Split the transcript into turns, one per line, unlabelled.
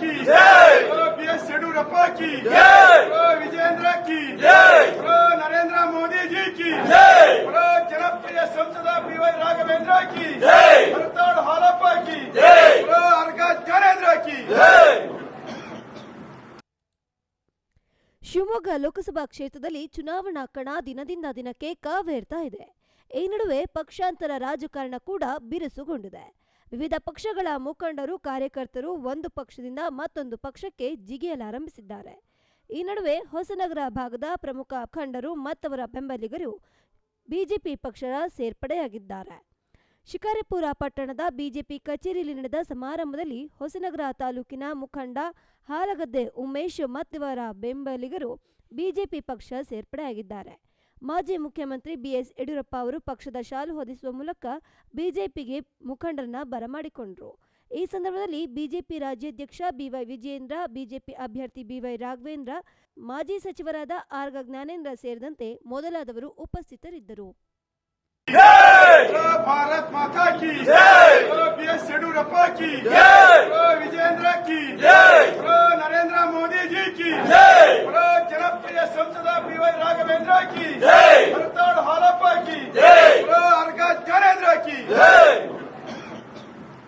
ಕಿ. B S Yediyurappa ಕಿ.
ವಿಜೇಂದ್ರ
ಕಿ. ನರೇಂದ್ರ ಮೋದಿ ಜಿ. ಕಿ ಜನಪ್ರಿಯ ಸಂಸದ
ಬಿ
ವೈ ರಾಘವೇಂದ್ರ ಕಿ.
ಹರತಾಳ್
ಹಾಲಪ್ಪ ಕಿ. ಅರ್ಗ ಜ್ಞಾನೇಂದ್ರ
ಕಿ.
ಶಿವಮೊಗ್ಗ ಲೋಕಸಭಾ ಕ್ಷೇತ್ರದಲ್ಲಿ ಚುನಾವಣಾ ಕಣ ದಿನದಿಂದ ದಿನಕ್ಕೆ ಕಾವೇರ್ತಾ ಇದೆ. ಈ ನಡುವೆ ಪಕ್ಷಾಂತರ ರಾಜಕಾರಣ ಕೂಡ ಬಿರುಸುಗೊಂಡಿದೆ. ವಿವಿಧ ಪಕ್ಷಗಳ ಮುಖಂಡರು, ಕಾರ್ಯಕರ್ತರು ಒಂದು ಪಕ್ಷದಿಂದ ಮತ್ತೊಂದು ಪಕ್ಷಕ್ಕೆ ಜಿಗಿಯಲಾರಂಭಿಸಿದ್ದಾರೆ ಈ ನಡುವೆ ಹೊಸನಗರ ಭಾಗದ ಪ್ರಮುಖ ಅಖಂಡರು ಮತ್ತವರ ಬೆಂಬಲಿಗರು ಬಿಜೆಪಿ ಪಕ್ಷದ ಸೇರ್ಪಡೆಯಾಗಿದ್ದಾರೆ. ಶಿಕಾರಿಪುರ ಪಟ್ಟಣದ ಬಿಜೆಪಿ ಕಚೇರಿಯಲ್ಲಿ ನಡೆದ ಸಮಾರಂಭದಲ್ಲಿ ಹೊಸನಗರ ತಾಲೂಕಿನ ಮುಖಂಡ ಹಾಲಗದ್ದೆ ಉಮೇಶ್ ಮತ್ತಿವರ ಬೆಂಬಲಿಗರು ಬಿಜೆಪಿ ಪಕ್ಷ ಸೇರ್ಪಡೆಯಾಗಿದ್ದಾರೆ. ಮಾಜಿ ಮುಖ್ಯಮಂತ್ರಿ ಬಿಎಸ್ ಯಡಿಯೂರಪ್ಪ ಅವರು ಪಕ್ಷದ ಶಾಲು ಹೊದಿಸುವ ಮೂಲಕ ಬಿಜೆಪಿಗೆ ಮುಖಂಡರನ್ನ ಬರಮಾಡಿಕೊಂಡರು. ಈ ಸಂದರ್ಭದಲ್ಲಿ ಬಿಜೆಪಿ ರಾಜ್ಯಾಧ್ಯಕ್ಷ ಬಿವೈ ವಿಜಯೇಂದ್ರ, ಬಿಜೆಪಿ ಅಭ್ಯರ್ಥಿ ಬಿವೈ ರಾಘವೇಂದ್ರ, ಮಾಜಿ ಸಚಿವರಾದ ಆರ್ಗ ಜ್ಞಾನೇಂದ್ರ ಸೇರಿದಂತೆ ಮೊದಲಾದವರು ಉಪಸ್ಥಿತರಿದ್ದರು.
ಭಾರತ್ ಮಾತಾ ಕಿ ಯಡಿಯೂರಪ್ಪ ಕಿ